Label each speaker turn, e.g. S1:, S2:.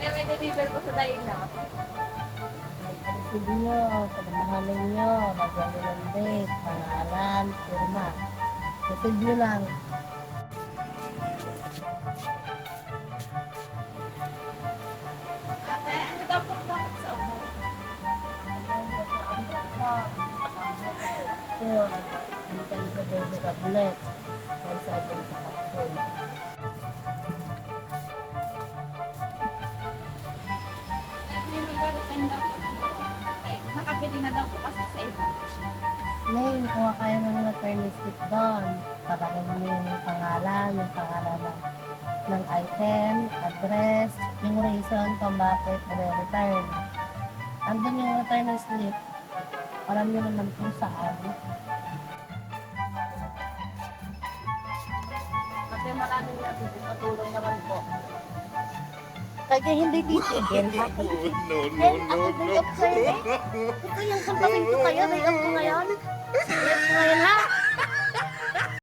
S1: i-deliver ko sa daig na.
S2: Sige nyo, pagmahalin nyo, magwalo ng date, pangalan, firma. Receive nyo lang.
S1: Ate, ano daw po bakit sa umo?
S2: So, hindi kayo sa baby tablet. Kaya sa atin sa kapsul.
S1: Nakabili na daw po kasi sa iba.
S2: Ngayon, kuha kayo ng maternity doon. Patakin mo yung pangalan, yung pangalan ng, ng item, address, yung reason kung bakit re-return. Andun yung return slip. Alam nyo naman kung saan.
S1: Kasi maraming natin patulong naman po.
S2: Kaya hindi titigil.
S3: no, no, no, no.
S2: eh. Ito yung sampakin ko kayo, day off ko ngayon. Day off ko ngayon ha.